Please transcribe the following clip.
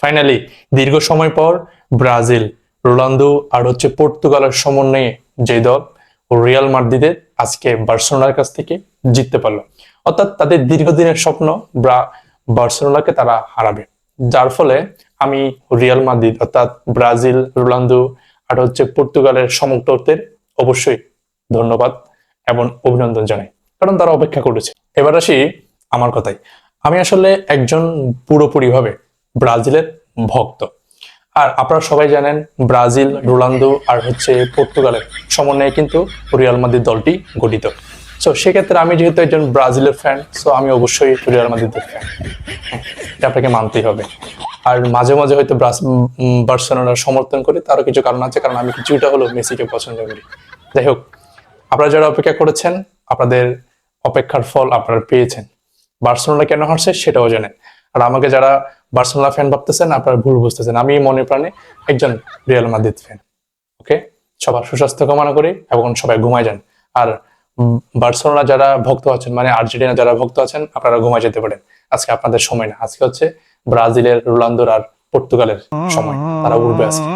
Finally দীর্ঘ সময় পর ব্রাজিল, রোনালদো আর হচ্ছে পর্তুগালের সমন্বয়ে যে দল রিয়াল মাদ্রিদের আজকে বার্সেলোনার কাছ থেকে জিততে পারল। অর্থাৎ তাদের দীর্ঘদিনের স্বপ্ন ব্রা- বার্সেলোনাকে তারা হারাবে। যার ফলে আমি রিয়াল মাদ্রিদ অর্থাৎ ব্রাজিল, রোনালদো আর হচ্ছে পর্তুগালের সমর্থকদের অবশ্যই ধন্যবাদ এবং অভিনন্দন জানাই, কারণ তারা অপেক্ষা করেছে। এবার আসি আমার কথাই আমি আসলে একজন পুরোপুরিভাবে ব্রাজিলের ভক্ত। আর আপনারা সবাই জানেন ব্রাজিল রোনালদো আর হচ্ছে পর্তুগালের সমন্বয়ে কিন্তু রিয়াল মাদ্রিদ দলটি গঠিত। সো সেক্ষেত্রে আমি যেহেতু একজন ব্রাজিলের ফ্যান সো আমি অবশ্যই রিয়াল মাদ্রিদের ফ্যান এটা আপনাকে মানতেই হবে। আর মাঝে মাঝে হয়তো ব্রাস- উম, উম, বার্সেলোনার সমর্থন করি তারও কিছু কারণ আছে কারণ আমি কিছুটা হলো মেসিকে পছন্দ করি। যাই হোক আপনারা যারা অপেক্ষা করেছেন আপনাদের অপেক্ষার ফল আপনারা পেয়েছেন। বার্সেলোনা কেন হারছে সেটাও জানেন। আর আমাকে যারা বার্সেলোনা ফ্যান ভাবতেছেন, আপনারা ভুল বুঝতেছেন। আমি মনে প্রাণে একজন রিয়াল মাদ্রিদ ফ্যান ওকে সবার সুস্বাস্থ্য কামনা করি এবং সবাই ঘুমায় যান। আর বার্সেলোনা যারা ভক্ত আছেন মানে আর্জেন্টিনা যারা ভক্ত আছেন, আপনারা ঘুমায় যেতে পারেন। আজকে আপনাদের সময় না, আজকে হচ্ছে ব্রাজিলের রোনালদোর আর পর্তুগালের সময়। তারা উঠবে আজকে।